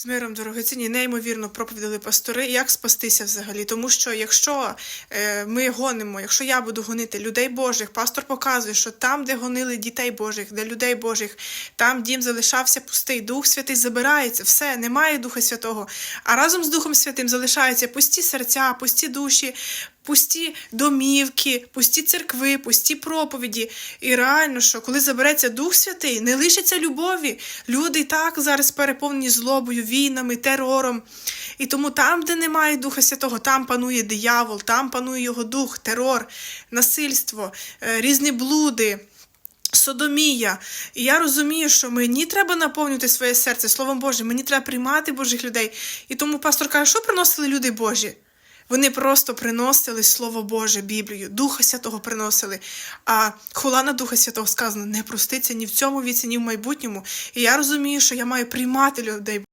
З миром дорогоцінні, неймовірно проповідали пастори, як спастися взагалі. Тому що якщо е, ми гонимо, якщо я буду гонити людей Божих, пастор показує, що там, де гонили дітей Божих, де людей Божих, там дім залишався пустий, Дух Святий забирається, все, немає Духа Святого. А разом з Духом Святим залишаються пусті серця, пусті душі, пусті домівки, пусті церкви, пусті проповіді. І реально, що коли забереться Дух Святий, не лишиться любові. Люди і так зараз переповнені злобою, війнами, терором. І тому там, де немає Духа Святого, там панує диявол, там панує його дух, терор, насильство, е, різні блуди. Содомія. І я розумію, що мені треба наповнювати своє серце Словом Божим, мені треба приймати Божих людей. І тому пастор каже, що приносили люди Божі? Вони просто приносили Слово Боже, Біблію, Духа Святого приносили. А хула на Духа Святого сказано, не проститься ні в цьому віці, ні в майбутньому. І я розумію, що я маю приймати людей